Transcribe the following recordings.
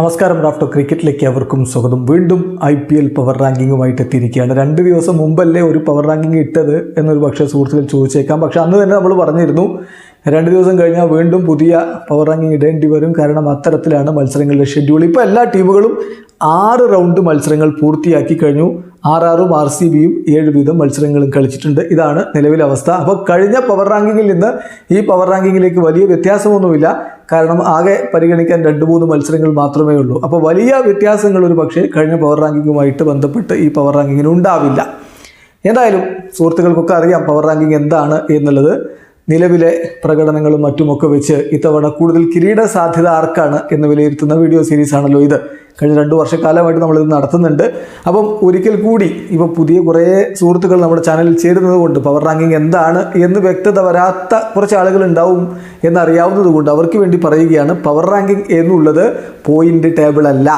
നമസ്കാരം റാഫ്റ്റോ ക്രിക്കറ്റിലേക്ക് അവർക്കും സ്വാഗതം. വീണ്ടും ഐ പി എൽ പവർ റാങ്കിങ്ങുമായിട്ട് എത്തിയിരിക്കുകയാണ്. രണ്ട് ദിവസം മുമ്പല്ലേ ഒരു പവർ റാങ്കിങ് ഇട്ടത് എന്നൊരു പക്ഷേ സുഹൃത്തുക്കൾ ചോദിച്ചേക്കാം. പക്ഷേ അന്ന് തന്നെ നമ്മൾ പറഞ്ഞിരുന്നു രണ്ട് ദിവസം കഴിഞ്ഞാൽ വീണ്ടും പുതിയ പവർ റാങ്കിങ് ഇടേണ്ടി വരും. കാരണം അത്തരത്തിലാണ് മത്സരങ്ങളുടെ ഷെഡ്യൂൾ ഇപ്പോൾ എല്ലാ ടീമുകളും ആറ് റൗണ്ട് മത്സരങ്ങൾ പൂർത്തിയാക്കി കഴിഞ്ഞു. ആറാറും ആർ സി ബിയും ഏഴ് വീതം മത്സരങ്ങളും കളിച്ചിട്ടുണ്ട്. ഇതാണ് നിലവിലെ അവസ്ഥ. അപ്പോൾ കഴിഞ്ഞ പവർ റാങ്കിങ്ങിൽ നിന്ന് ഈ പവർ റാങ്കിങ്ങിലേക്ക് വലിയ വ്യത്യാസമൊന്നുമില്ല. കാരണം ആകെ പരിഗണിക്കാൻ രണ്ട് മൂന്ന് മത്സരങ്ങൾ മാത്രമേ ഉള്ളൂ. അപ്പോൾ വലിയ വ്യത്യാസങ്ങൾ ഒരു പക്ഷേ കഴിഞ്ഞ പവർ റാങ്കിങ്ങുമായിട്ട് ബന്ധപ്പെട്ട് ഈ പവർ റാങ്കിങ്ങിന് ഉണ്ടാവില്ല. എന്തായാലും സുഹൃത്തുക്കൾക്കൊക്കെ അറിയാം പവർ റാങ്കിങ് എന്താണ് എന്നുള്ളത്. നിലവിലെ പ്രകടനങ്ങളും മറ്റുമൊക്കെ വെച്ച് ഇത്തവണ കൂടുതൽ കിരീട സാധ്യത ആർക്കാണ് എന്ന് വിലയിരുത്തുന്ന വീഡിയോ സീരീസ് ആണല്ലോ ഇത്. കഴിഞ്ഞ രണ്ട് വർഷക്കാലമായിട്ട് നമ്മളിത് നടത്തുന്നുണ്ട്. അപ്പം ഒരിക്കൽ കൂടി ഇപ്പോൾ പുതിയ കുറേ സുഹൃത്തുക്കൾ നമ്മുടെ ചാനലിൽ ചേരുന്നത് കൊണ്ട് പവർ റാങ്കിങ് എന്താണ് എന്ന് വ്യക്തത വരാത്ത കുറച്ച് ആളുകൾ ഉണ്ടാവും എന്നറിയാവുന്നത് കൊണ്ട് അവർക്ക് വേണ്ടി പറയുകയാണ് പവർ റാങ്കിങ് എന്നുള്ളത് പോയിന്റ് ടേബിൾ അല്ല.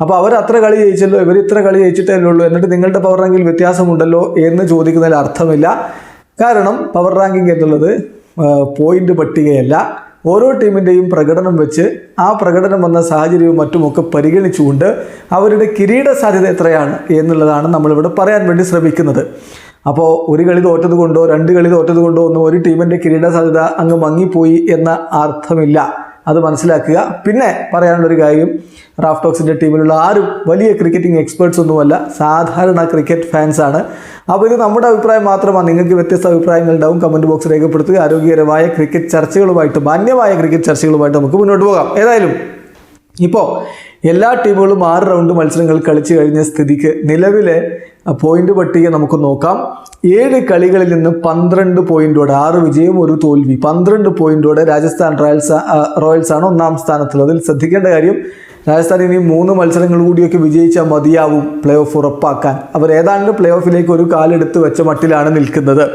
അപ്പോൾ അവർ അത്ര കളി ജയിച്ചല്ലോ ഇവർ ഇത്ര കളി ജയിച്ചിട്ടേ ഉള്ളൂ എന്നിട്ട് നിങ്ങളുടെ പവർ റാങ്കിൽ വ്യത്യാസമുണ്ടല്ലോ എന്ന് ചോദിക്കുന്നതിൽ അർത്ഥമില്ല. കാരണം പവർ റാങ്കിങ് എന്നുള്ളത് പോയിന്റ് പട്ടികയല്ല. ഓരോ ടീമിന്റെയും പ്രകടനം വെച്ച് ആ പ്രകടനം വന്ന സാഹചര്യവും മറ്റുമൊക്കെ പരിഗണിച്ചുകൊണ്ട് അവരുടെ കിരീട സാധ്യത എത്രയാണ് എന്നുള്ളതാണ് നമ്മളിവിടെ പറയാൻ വേണ്ടി ശ്രമിക്കുന്നത്. അപ്പോൾ ഒരു കളി തോറ്റത് കൊണ്ടോ രണ്ട് കളി തോറ്റത് കൊണ്ടോ ഒന്നും ഒരു ടീമിന്റെ കിരീട സാധ്യത അങ്ങ് മങ്ങിപ്പോയി എന്ന അർത്ഥമില്ല. അത് മനസ്സിലാക്കുക. പിന്നെ പറയാനുള്ളൊരു കാര്യം റാഫ് ടോക്സിന്റെ ടീമിലുള്ള ആരും വലിയ ക്രിക്കറ്റിംഗ് എക്സ്പേർട്സ് ഒന്നുമല്ല സാധാരണ ക്രിക്കറ്റ് ഫാൻസാണ് അപ്പോൾ ഇത് നമ്മുടെ അഭിപ്രായം മാത്രമാണ്. നിങ്ങൾക്ക് വ്യത്യസ്ത അഭിപ്രായങ്ങൾ ഉണ്ടാവും. കമന്റ് ബോക്സ് രേഖപ്പെടുത്തുക. ആരോഗ്യകരമായ ക്രിക്കറ്റ് ചർച്ചകളുമായിട്ട് മാന്യമായ ക്രിക്കറ്റ് ചർച്ചകളുമായിട്ട് നമുക്ക് മുന്നോട്ട് പോകാം. ഏതായാലും ഇപ്പോൾ എല്ലാ ടീമുകളും ആറ് റൗണ്ട് മത്സരങ്ങൾ കളിച്ചു കഴിഞ്ഞ സ്ഥിതിക്ക് നിലവിലെ പോയിന്റ് പട്ടിക നമുക്ക് നോക്കാം. ഏഴ് കളികളിൽ നിന്ന് പന്ത്രണ്ട് പോയിന്റോടെ ആറ് വിജയം ഒരു തോൽവി. പന്ത്രണ്ട് പോയിന്റോടെ രാജസ്ഥാൻ റോയൽസ് റോയൽസ് ആണ് ഒന്നാം സ്ഥാനത്തുള്ളത്. അതിൽ ശ്രദ്ധിക്കേണ്ട കാര്യം രാജസ്ഥാൻ ഇനി മൂന്ന് മത്സരങ്ങൾ കൂടിയൊക്കെ വിജയിച്ചാൽ മതിയാവും പ്ലേ ഓഫ് ഉറപ്പാക്കാൻ. അവർ ഏതാണ്ട് പ്ലേ ഓഫിലേക്ക് ഒരു കാലെടുത്ത് വെച്ച മട്ടിലാണ് നിൽക്കുന്നത്.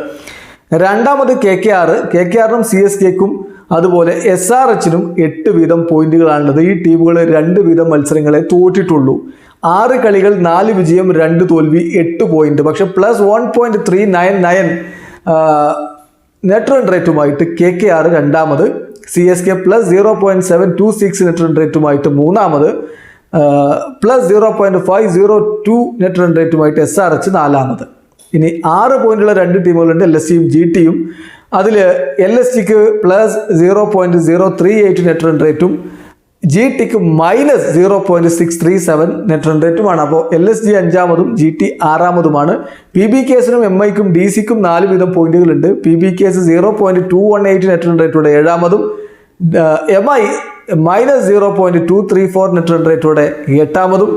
രണ്ടാമത് K K R K K ആറിനും സി എസ് കെക്കും അതുപോലെ എസ് ആർ എച്ചിനും എട്ട് വീതം പോയിന്റുകളാണുള്ളത്. ഈ ടീമുകൾ രണ്ട് വീതം മത്സരങ്ങളെ തോറ്റിട്ടുള്ളൂ. ആറ് കളികൾ നാല് വിജയം രണ്ട് തോൽവി എട്ട് പോയിന്റ് പക്ഷെ plus one point three nine nine net run റേറ്റുമായിട്ട് K K R രണ്ടാമത് C S K plus zero point seven two six net run റേറ്റുമായിട്ട് മൂന്നാമത് plus zero point five zero two net run റേറ്റുമായിട്ട് S R H നാലാമത്. ഇനി ആറ് പോയിന്റുള്ള രണ്ട് ടീമുകളുണ്ട്. L S സിയും G ടിയും അതിൽ L S tick plus zero point zero three eight net run റേറ്റും G tick minus zero point six three seven net run റേറ്റുമാണ് അപ്പോൾ എൽ എസ് ജി അഞ്ചാമതും ജി ടി ആറാമതുമാണ്. പി ബി കേസിനും M ഐക്കും D സിക്കും നാല് വീതം പോയിന്റുകളുണ്ട്. P B K S zero point two one eight net run റേറ്റോടെ ഏഴാമതും M I minus zero point two three four net run റേറ്റോടെ എട്ടാമതും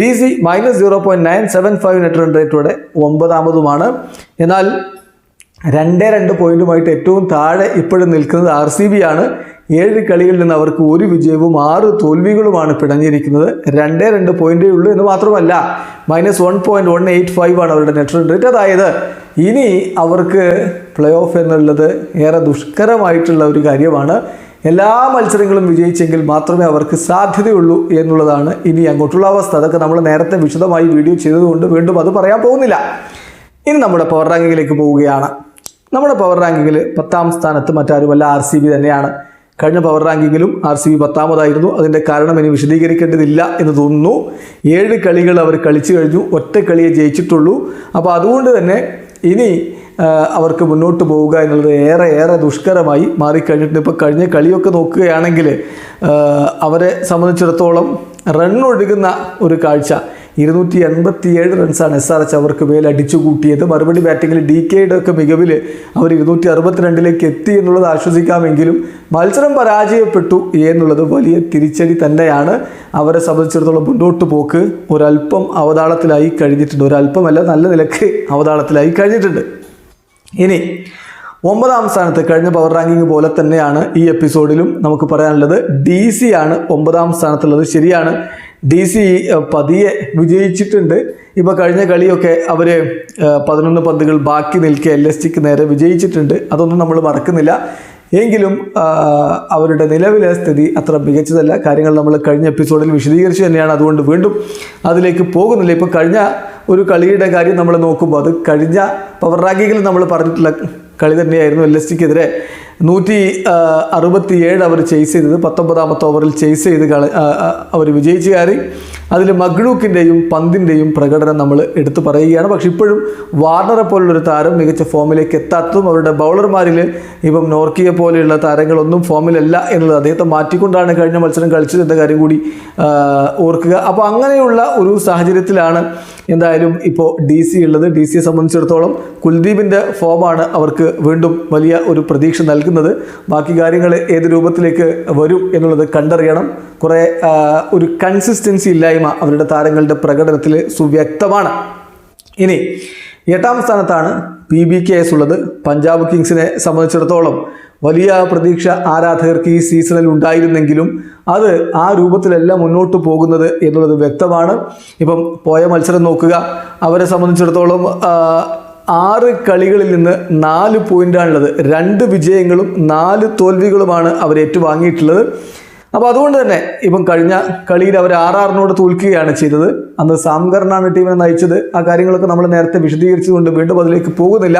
D C minus zero point nine seven five net run റേറ്റോടെ ഒമ്പതാമതുമാണ്. എന്നാൽ രണ്ടേ രണ്ട് പോയിന്റുമായിട്ട് ഏറ്റവും താഴെ ഇപ്പോഴും നിൽക്കുന്നത് R C B ആണ്. ഏഴ് കളികളിൽ നിന്ന് അവർക്ക് ഒരു വിജയവും ആറ് തോൽവികളുമാണ് പിടഞ്ഞിരിക്കുന്നത്. രണ്ടേ രണ്ട് പോയിന്റേ ഉള്ളൂ എന്ന് മാത്രമല്ല minus one point one eight five ആണ് അവരുടെ നെറ്റ് റൺ റേറ്റ് അതായത് ഇനി അവർക്ക് പ്ലേ ഓഫ് എന്നുള്ളത് ഏറെ ദുഷ്കരമായിട്ടുള്ള ഒരു കാര്യമാണ്. എല്ലാ മത്സരങ്ങളും വിജയിച്ചെങ്കിൽ മാത്രമേ അവർക്ക് സാധ്യതയുള്ളൂ എന്നുള്ളതാണ് ഇനി അങ്ങോട്ടുള്ള അവസ്ഥ. അതൊക്കെ നമ്മൾ നേരത്തെ വിശദമായി വീഡിയോ ചെയ്തതുകൊണ്ട് വീണ്ടും അത് പറയാൻ പോകുന്നില്ല. ഇനി നമ്മുടെ പവർ റാങ്കിങ്ങിലേക്ക് പോവുകയാണ്. നമ്മുടെ പവർ റാങ്കിങ്ങിൽ പത്താം സ്ഥാനത്ത് മറ്റാരുമല്ല ആർ സി ബി തന്നെയാണ്. കഴിഞ്ഞ പവർ റാങ്കിങ്ങിലും ആർ സി ബി പത്താമതായിരുന്നു. അതിന്റെ കാരണം ഇനി വിശദീകരിക്കേണ്ടതില്ല എന്ന് തോന്നുന്നു. ഏഴ് കളികൾ അവർ കളിച്ചു കഴിഞ്ഞു. ഒറ്റ കളിയെ ജയിച്ചിട്ടുള്ളൂ. അപ്പോൾ അതുകൊണ്ട് തന്നെ ഇനി അവർക്ക് മുന്നോട്ട് പോവുക എന്നുള്ളത് ഏറെ ഏറെ ദുഷ്കരമായി മാറിക്കഴിഞ്ഞിട്ടുണ്ട്. ഇപ്പോൾ കഴിഞ്ഞ കളിയൊക്കെ നോക്കുകയാണെങ്കിൽ അവരെ സംബന്ധിച്ചിടത്തോളം റൺ ഒഴുകുന്ന ഒരു കാഴ്ച. ഇരുന്നൂറ്റി എൺപത്തി ഏഴ് റൺസാണ് എസ് ആർ എച്ച് അവർക്ക് മേൽ അടിച്ചു കൂട്ടിയത്. മറുപടി ബാറ്റിങ്ങിൽ ഡി കെയുടെ ഒക്കെ മികവിൽ അവർ ഇരുന്നൂറ്റി അറുപത്തിരണ്ടിലേക്ക് എത്തി എന്നുള്ളത് ആശ്വസിക്കാമെങ്കിലും മത്സരം പരാജയപ്പെട്ടു എന്നുള്ളത് വലിയ തിരിച്ചടി തന്നെയാണ്. അവരെ സംബന്ധിച്ചിടത്തോളം മുന്നോട്ട് പോക്ക് ഒരല്പം അവതാളത്തിലായി കഴിഞ്ഞിട്ടുണ്ട്. ഒരല്പമല്ല നല്ല നിലയ്ക്ക് അവതാളത്തിലായി കഴിഞ്ഞിട്ടുണ്ട്. ഇനി ഒമ്പതാം സ്ഥാനത്ത് കഴിഞ്ഞ പവർ റാങ്കിങ് പോലെ തന്നെയാണ് ഈ എപ്പിസോഡിലും നമുക്ക് പറയാനുള്ളത്. ഡി സി ആണ് ഒമ്പതാം സ്ഥാനത്തുള്ളത്. ശരിയാണ്. ഡി സി പതിയെ വിജയിച്ചിട്ടുണ്ട്. ഇപ്പോൾ കഴിഞ്ഞ കളിയൊക്കെ അവർ പതിനൊന്ന് പന്തുകൾ ബാക്കി നിൽക്കെ എൽ എസ് ടിക്ക് നേരെ വിജയിച്ചിട്ടുണ്ട്. അതൊന്നും നമ്മൾ മറക്കുന്നില്ല. എങ്കിലും അവരുടെ നിലവിലെ സ്ഥിതി അത്ര മികച്ചതല്ല. കാര്യങ്ങൾ നമ്മൾ കഴിഞ്ഞ എപ്പിസോഡിൽ വിശദീകരിച്ചു തന്നെയാണ്. അതുകൊണ്ട് വീണ്ടും അതിലേക്ക് പോകുന്നില്ല. ഇപ്പോൾ കഴിഞ്ഞ ഒരു കളിയുടെ കാര്യം നമ്മൾ നോക്കുമ്പോൾ അത് കഴിഞ്ഞ പവർ റാങ്കിങ്ങിൽ നമ്മൾ പറഞ്ഞിട്ടുള്ള കളി തന്നെയായിരുന്നു എൽ എസ് ടിക്കെതിരെ നൂറ്റി അറുപത്തി ഏഴ് അവർ ചേസ് ചെയ്തത്. പത്തൊമ്പതാമത്തെ ഓവറിൽ ചേസ് ചെയ്ത് കളി അവർ വിജയിച്ചു കയറി. അതിൽ മഗ്ലൂക്കിന്റെയും പന്തിന്റെയും പ്രകടനം നമ്മൾ എടുത്തു പറയുകയാണ്. പക്ഷെ ഇപ്പോഴും വാർണറെ പോലുള്ളൊരു താരം മികച്ച ഫോമിലേക്ക് എത്താത്തതും അവരുടെ ബൗളർമാരിൽ ഇപ്പം നോർക്കിയെ പോലെയുള്ള താരങ്ങളൊന്നും ഫോമിലല്ല എന്നുള്ളത് അദ്ദേഹത്തെ മാറ്റിക്കൊണ്ടാണ് കഴിഞ്ഞ മത്സരം കളിച്ചത്. എന്ന കാര്യം കൂടി ഓർക്കുക. അപ്പോൾ അങ്ങനെയുള്ള ഒരു സാഹചര്യത്തിലാണ് എന്തായാലും ഇപ്പോൾ ഡി സി ഉള്ളത്. ഡി സിയെ സംബന്ധിച്ചിടത്തോളം കുൽദീപിന്റെ ഫോമാണ് അവർക്ക് വീണ്ടും വലിയ ഒരു പ്രതീക്ഷ നൽകുന്നത്. ബാക്കി കാര്യങ്ങൾ ഏത് രൂപത്തിലേക്ക് വരും എന്നുള്ളത് കണ്ടറിയണം. കുറേ ഒരു കൺസിസ്റ്റൻസി ഇല്ലായ്മ അവരുടെ താരങ്ങളുടെ പ്രകടനത്തിൽ സുവ്യക്തമാണ്. ഇനി എട്ടാം സ്ഥാനത്താണ് പി ബി കെ എസ് ഉള്ളത്. പഞ്ചാബ് കിങ്സിനെ സംബന്ധിച്ചിടത്തോളം വലിയ പ്രതീക്ഷ ആരാധകർക്ക് ഈ സീസണിൽ ഉണ്ടായിരുന്നെങ്കിലും അത് ആ രൂപത്തിലല്ല മുന്നോട്ട് പോകുന്നത് എന്നുള്ളത് വ്യക്തമാണ്. ഇപ്പം പോയ മത്സരം നോക്കുക. അവരെ സംബന്ധിച്ചിടത്തോളം ആറ് കളികളിൽ നിന്ന് നാല് പോയിന്റാണുള്ളത് രണ്ട് വിജയങ്ങളും നാല് തോൽവികളുമാണ് അവർ ഏറ്റുവാങ്ങിയിട്ടുള്ളത്. അപ്പോൾ അതുകൊണ്ട് തന്നെ ഇപ്പം കഴിഞ്ഞ കളിയിൽ അവർ ആറാറിനോട് തോൽക്കുകയാണ് ചെയ്തത്. അന്ന് സാംകരനാണ് ടീമിനെ നയിച്ചത്. ആ കാര്യങ്ങളൊക്കെ നമ്മൾ നേരത്തെ വിശദീകരിച്ചുകൊണ്ട് വീണ്ടും അതിലേക്ക് പോകുന്നില്ല.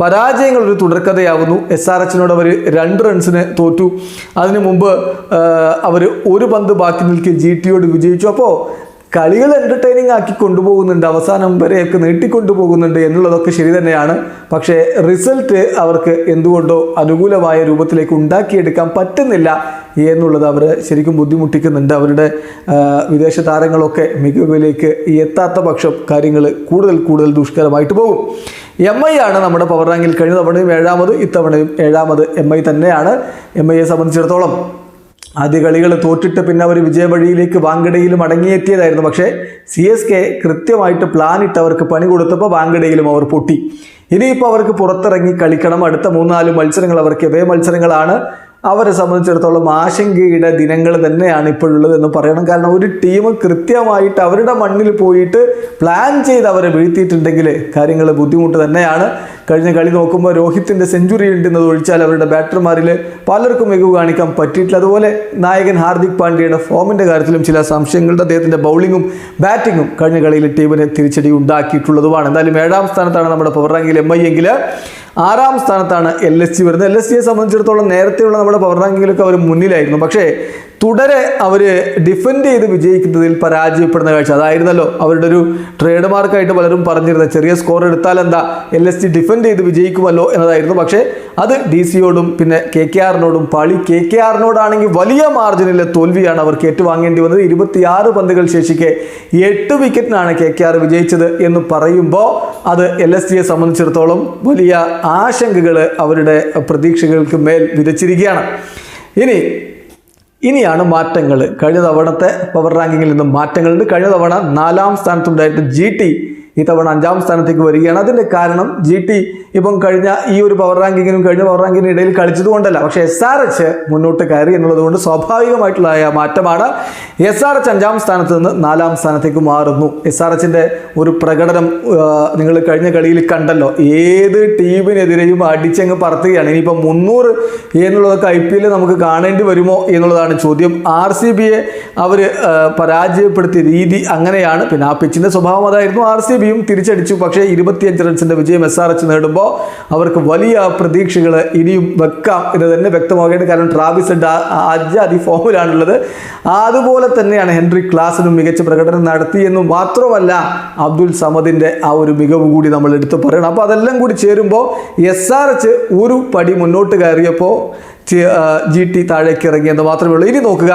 പരാജയങ്ങൾ ഒരു തുടർക്കഥയാവുന്നു എസ് ആർ എച്ചിനോട് അവർ രണ്ട് റൺസിന് തോറ്റു. അതിനു മുമ്പ് അവർ ഒരു പന്ത് ബാക്കി നിൽക്കി ജി ടിയോട് വിജയിച്ചു. അപ്പോൾ കളികൾ എന്റർടൈനിങ് ആക്കി കൊണ്ടുപോകുന്നുണ്ട് അവസാനം വരെയൊക്കെ നീട്ടിക്കൊണ്ടുപോകുന്നുണ്ട് എന്നുള്ളതൊക്കെ ശരി തന്നെയാണ്. പക്ഷേ റിസൾട്ട് അവർക്ക് എന്തുകൊണ്ടോ അനുകൂലമായ രൂപത്തിലേക്ക് ഉണ്ടാക്കിയെടുക്കാൻ പറ്റുന്നില്ല എന്നുള്ളത് അവർ ശരിക്കും ബുദ്ധിമുട്ടിക്കുന്നുണ്ട്. അവരുടെ വിദേശ താരങ്ങളൊക്കെ മികവിലേക്ക് എത്താത്ത പക്ഷം കാര്യങ്ങൾ കൂടുതൽ കൂടുതൽ ദുഷ്കരമായിട്ട് പോകും. എം ഐ ആണ് നമ്മുടെ പവർ റാങ്കിൽ കഴിഞ്ഞ തവണയും ഏഴാമത് ഇത്തവണയും ഏഴാമത് എം ഐ തന്നെയാണ്. എം ഐയെ സംബന്ധിച്ചിടത്തോളം ആദ്യ കളികൾ തോറ്റിട്ട് പിന്നെ അവർ വിജയവഴിയിലേക്ക് വാങ്കഡയിലും മടങ്ങിയെത്തിയതായിരുന്നു പക്ഷേ സി എസ് കെ കൃത്യമായിട്ട് പ്ലാൻ ഇട്ട് അവർക്ക് പണി കൊടുത്തപ്പോൾ വാങ്കഡയിലും അവർ പൊട്ടി. ഇനിയിപ്പോൾ അവർക്ക് പുറത്തിറങ്ങി കളിക്കണം. അടുത്ത മൂന്നാൽ മത്സരങ്ങൾ അവർക്ക് ഇതേ മത്സരങ്ങളാണ് അവരെ സംബന്ധിച്ചിടത്തോളം ആശങ്കയുടെ ദിനങ്ങൾ തന്നെയാണ് ഇപ്പോഴുള്ളത് എന്ന് പറയണം. കാരണം ഒരു ടീം കൃത്യമായിട്ട് അവരുടെ മണ്ണിൽ പോയിട്ട് പ്ലാൻ ചെയ്ത് അവരെ വീഴ്ത്തിയിട്ടുണ്ടെങ്കിൽ കാര്യങ്ങൾ ബുദ്ധിമുട്ട് തന്നെയാണ്. കഴിഞ്ഞ കളി നോക്കുമ്പോൾ രോഹിത്തിന്റെ സെഞ്ചുറി ഉണ്ടെന്നത് ഒഴിച്ചാൽ അവരുടെ ബാറ്റർമാരിൽ പലർക്കും മികവ് കാണിക്കാൻ പറ്റിയിട്ടില്ല. അതുപോലെ നായകൻ ഹാർദിക് പാണ്ഡ്യയുടെ ഫോമിന്റെ കാര്യത്തിലും ചില സംശയങ്ങളുണ്ട്. അദ്ദേഹത്തിന്റെ ബൗളിങ്ങും ബാറ്റിങ്ങും കഴിഞ്ഞ കളിയിൽ ടീമിന് തിരിച്ചടി ഉണ്ടാക്കിയിട്ടുള്ളതുമാണ്. എന്തായാലും ഏഴാം സ്ഥാനത്താണ് നമ്മുടെ പവർ റാങ്കിൽ എം ഐ എങ്കിൽ ആറാം സ്ഥാനത്താണ് എൽ എസ് സി വരുന്നത്. എൽ എസ് സിയെ സംബന്ധിച്ചിടത്തോളം നേരത്തെയുള്ള നമ്മുടെ പവർ റാങ്കിങ്ങിലൊക്കെ അവർ മുന്നിലായിരുന്നു. പക്ഷേ തുടരെ അവർ ഡിഫെൻഡ് ചെയ്ത് വിജയിക്കുന്നതിൽ പരാജയപ്പെടുന്ന കാഴ്ച. അതായിരുന്നല്ലോ അവരുടെ ഒരു ട്രേഡ് മാർക്കായിട്ട് പലരും പറഞ്ഞിരുന്നത്. ചെറിയ സ്കോർ എടുത്താൽ എന്താ? എൽ എസ് ജി ഡിഫെൻഡ് ചെയ്ത് വിജയിക്കുമല്ലോ എന്നതായിരുന്നു. പക്ഷേ അത് ഡി സിയോടും പിന്നെ കെ കെ ആറിനോടും പാളി കെ കെ ആറിനോടാണെങ്കിൽ വലിയ മാർജിനിലെ തോൽവിയാണ് അവർക്ക് ഏറ്റുവാങ്ങേണ്ടി വന്നത്. ഇരുപത്തിയാറ് പന്തുകൾ ശേഷിക്കെ എട്ട് വിക്കറ്റിനാണ് കെ കെ ആർ വിജയിച്ചത് എന്ന് പറയുമ്പോൾ അത് എൽ എസ് ജിയെ സംബന്ധിച്ചിടത്തോളം വലിയ ആശങ്കകൾ അവരുടെ പ്രതീക്ഷകൾക്ക് മേൽ വിതച്ചിരിക്കുകയാണ്. ഇനി ഇനിയാണ് മാറ്റങ്ങൾ കഴിഞ്ഞ തവണത്തെ പവർ റാങ്കിങ്ങിൽ നിന്നും മാറ്റങ്ങളുണ്ട്. കഴിഞ്ഞ തവണ നാലാം സ്ഥാനത്തുണ്ടായിട്ട് ജി ടി ഇത്തവണ അഞ്ചാം സ്ഥാനത്തേക്ക് വരികയാണ്. അതിന്റെ കാരണം ജി ടി ഇപ്പം കഴിഞ്ഞ ഈ ഒരു പവർ റാങ്കിങ്ങിനും കഴിഞ്ഞ പവർ റാങ്കിങ്ങിനും ഇടയിൽ കളിച്ചതുകൊണ്ടല്ല പക്ഷേ എസ് ആർ എച്ച് മുന്നോട്ട് കയറി എന്നുള്ളതുകൊണ്ട് സ്വാഭാവികമായിട്ടുള്ള മാറ്റമാണ്. എസ് ആർ എച്ച് അഞ്ചാം സ്ഥാനത്ത് നിന്ന് നാലാം സ്ഥാനത്തേക്ക് മാറുന്നു. എസ് ആർ എച്ചിന്റെ ഒരു പ്രകടനം നിങ്ങൾ കഴിഞ്ഞ കളിയിൽ കണ്ടല്ലോ. ഏത് ടീമിനെതിരെയും അടിച്ചങ്ങ് പറത്തുകയാണ്. ഇനിയിപ്പോൾ മുന്നൂറ് എന്നുള്ളതൊക്കെ ഐ പി എല്ലിൽ നമുക്ക് കാണേണ്ടി വരുമോ എന്നുള്ളതാണ് ചോദ്യം. ആർ സി ബിയെ അവർ പരാജയപ്പെടുത്തിയ രീതി അങ്ങനെയാണ്. പിന്നെ ആ പിച്ചിന്റെ സ്വഭാവം അതായിരുന്നു ആർ സി ബിയും തിരിച്ചടിച്ചു. പക്ഷേ ഇരുപത്തിയഞ്ച് റൺസിന്റെ വിജയം എസ് ആർ എച്ച് നേടുമ്പോൾ അവർക്ക് വലിയ പ്രതീക്ഷകൾ ഇനിയും വെക്കാം എന്ന് തന്നെ വ്യക്തമാകേണ്ടത് കാരണം ട്രാവിസ് ഹെഡ് അജാതി ഫോമിലാണുള്ളത്. അതുപോലെ തന്നെയാണ് ഹെൻറി ക്ലാസിനും മികച്ച പ്രകടനം നടത്തിയെന്നും മാത്രമല്ല അബ്ദുൽ സമദിന്റെ ആ ഒരു മികവ് കൂടി നമ്മൾ എടുത്തു പറയണം. അപ്പോൾ അതെല്ലാം കൂടി ചേരുമ്പോൾ എസ് ആർ എച്ച് ഒരു പടി മുന്നോട്ട് കയറിയപ്പോൾ ജി ടി താഴേക്ക് ഇറങ്ങിയെന്ന് മാത്രമേ ഉള്ളൂ. ഇനി നോക്കുക.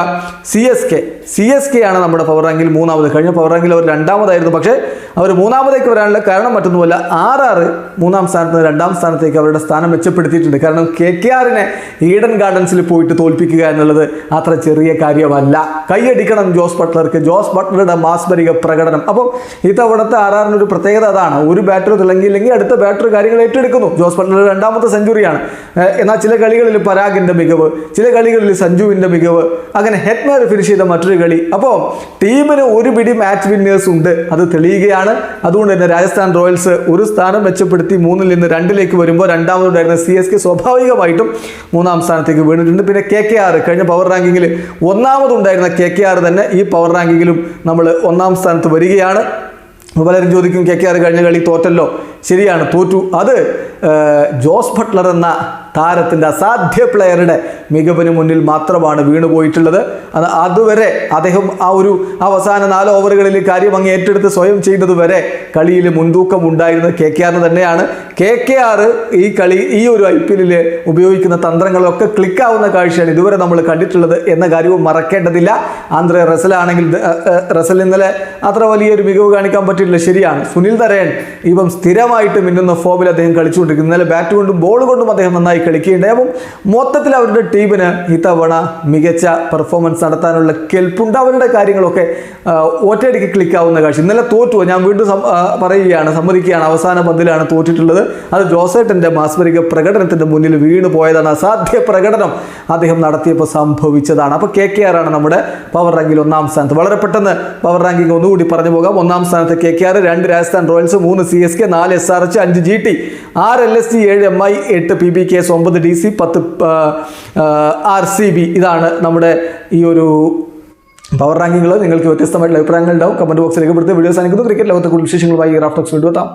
C S K C S K ആണ് നമ്മുടെ പവർ റാങ്കിൽ മൂന്നാമത്. കഴിഞ്ഞ പവർ റാങ്കിൽ അവർ രണ്ടാമതായിരുന്നു. പക്ഷേ അവർ മൂന്നാമതേക്ക് വരാനുള്ള കാരണം മറ്റൊന്നുമല്ല. ആർ ആർ മൂന്നാം സ്ഥാനത്ത് നിന്ന് രണ്ടാം സ്ഥാനത്തേക്ക് അവരുടെ സ്ഥാനം മെച്ചപ്പെടുത്തിയിട്ടുണ്ട്. കാരണം കെ കെ ആറിനെ ഈഡൻ ഗാർഡൻസിൽ പോയിട്ട് തോൽപ്പിക്കുക എന്നുള്ളത് അത്ര ചെറിയ കാര്യമല്ല. കൈയടിക്കണം ജോസ് ബട്ട്ലർക്ക്. ജോസ് ബട്ട്ലറുടെ മാസ്മരിക പ്രകടനം. അപ്പം ഇത്തവണത്തെ ആർ ആറിന് ഒരു പ്രത്യേകത അതാണ്. ഒരു ബാറ്റർ തിളങ്ങിയില്ലെങ്കിൽ അടുത്ത ബാറ്റർ കാര്യങ്ങൾ ഏറ്റെടുക്കുന്നു. ജോസ് ബട്ട്ലർ രണ്ടാമത്തെ സെഞ്ചുറിയാണ് എന്നാൽ ചില കളികളിൽ പരാഗിന്റെ മികവ് ചില കളികളിൽ സഞ്ജുവിന്റെ മികവ് അങ്ങനെ ഹെറ്റ്മാർ ഫിനിഷ് ചെയ്ത മറ്റൊരു കളി. അപ്പോൾ ടീമിന് ഒരു പിടി മാച്ച് വിന്നേഴ്സ് ഉണ്ട്. അത് തെളിയുകയാണ്. അതുകൊണ്ട് തന്നെ രാജസ്ഥാൻ റോയൽസ് ഒരു സ്ഥാനം മെച്ചപ്പെടുത്തി മൂന്നിൽ നിന്ന് രണ്ടിലേക്ക് വരുമ്പോൾ രണ്ടാമതുണ്ടായിരുന്ന സി എസ് കെ സ്വാഭാവികമായിട്ടും മൂന്നാം സ്ഥാനത്തേക്ക് വീണിട്ടുണ്ട്. പിന്നെ കെ കെ ആർ കഴിഞ്ഞ പവർ റാങ്കിങ്ങിൽ ഒന്നാമതുണ്ടായിരുന്ന കെ കെ ആർ തന്നെ ഈ പവർ റാങ്കിങ്ങിലും നമ്മൾ ഒന്നാം സ്ഥാനത്ത് വരികയാണ്. പലരും ചോദിക്കും കെ കെ ആർ കഴിഞ്ഞ കളി തോറ്റല്ലോ? ശരിയാണ് തോറ്റു. അത് ജോസ് ബട്ട്ലർ എന്ന താരത്തിന്റെ അസാധ്യ പ്ലെയറുടെ മികവിന് മുന്നിൽ മാത്രമാണ് വീണുപോയിട്ടുള്ളത്. അത് അതുവരെ അദ്ദേഹം ആ ഒരു അവസാന നാല് ഓവറുകളിൽ കാര്യം അങ്ങ് ഏറ്റെടുത്ത് സ്വയം ചെയ്തതുവരെ കളിയിൽ മുൻതൂക്കം ഉണ്ടായിരുന്നത് കെ കെ ആറിന് തന്നെയാണ്. കെ കെ ആർ ഈ കളി ഈ ഒരു ഐ പി എല്ലിൽ ഉപയോഗിക്കുന്ന തന്ത്രങ്ങളൊക്കെ ക്ലിക്കാവുന്ന കാഴ്ചയാണ് ഇതുവരെ നമ്മൾ കണ്ടിട്ടുള്ളത് എന്ന കാര്യവും മറക്കേണ്ടതില്ല. ആന്ധ്ര റസലാണെങ്കിൽ റസൽ ഇന്നലെ അത്ര വലിയൊരു മികവ് കാണിക്കാൻ പറ്റിയിട്ടില്ല. ശരിയാണ്. സുനിൽ തരയൻ ഇപ്പം സ്ഥിരമായിട്ട് മിന്നുന്ന ഫോമിൽ അദ്ദേഹം കളിച്ചുകൊണ്ടിരിക്കുന്നു. ഇന്നലെ ബാറ്റ് കൊണ്ടും ബോൾ കൊണ്ടും അദ്ദേഹം നന്നായി കളിക്കുകയുണ്ടായി. അപ്പം മൊത്തത്തിൽ അവരുടെ ടീമിന് ഇത്തവണ മികച്ച പെർഫോമൻസ് നടത്താനുള്ള കെൽപ്പുണ്ട്. അവരുടെ കാര്യങ്ങളൊക്കെ ഒറ്റയടിക്ക് ക്ലിക്കാവുന്ന കാഴ്ച. ഇന്നലെ തോറ്റു ഞാൻ വീണ്ടും പറയുകയാണ് സമ്മതിക്കുകയാണ്. അവസാന പന്തിലാണ് തോറ്റിട്ടുള്ളത്. അത് ജോസേട്ടന്റെ മാസ്മരിക പ്രകടനത്തിന്റെ മുന്നിൽ വീണു പോയതാണ് അസാധ്യ പ്രകടനം അദ്ദേഹം നടത്തിയപ്പോൾ സംഭവിച്ചതാണ്. അപ്പോൾ കെ കെ ആറാണ് നമ്മുടെ പവർ റാങ്കിൽ ഒന്നാം സ്ഥാനത്ത്. വളരെ പെട്ടെന്ന് പവർ റാങ്കിങ് ഒന്നുകൂടി പറഞ്ഞു പോകാം. ഒന്നാം സ്ഥാനത്ത് കെ കെ ആർ രണ്ട് രാജസ്ഥാൻ റോയൽസ് മൂന്ന് സി എസ് കെ നാല് എസ് ആർ എച്ച് അഞ്ച് ജി ടി ആറ് എൽ എസ് സി ഏഴ് എം ഐ എട്ട് പി ബി കെ എസ് ഒമ്പത് ഡി സി പത്ത് ആർ സി ബി ഇതാണ് നമ്മുടെ ഈ ഒരു പവർ റാങ്കിങ്ങൾ നിങ്ങൾക്ക് വ്യത്യസ്തമായിട്ടുള്ള അഭിപ്രായങ്ങൾ ഉണ്ടാവും കമന്റ് ബോക്സിൽ രേഖപ്പെടുത്തി വീഡിയോസ് അനുഭവം ക്രിക്കറ്റ് ലോകത്തെ കൂടുതൽ വിശേഷങ്ങളുമായി റാഫ്റ്റോക്സ് വീണ്ടും എത്താം.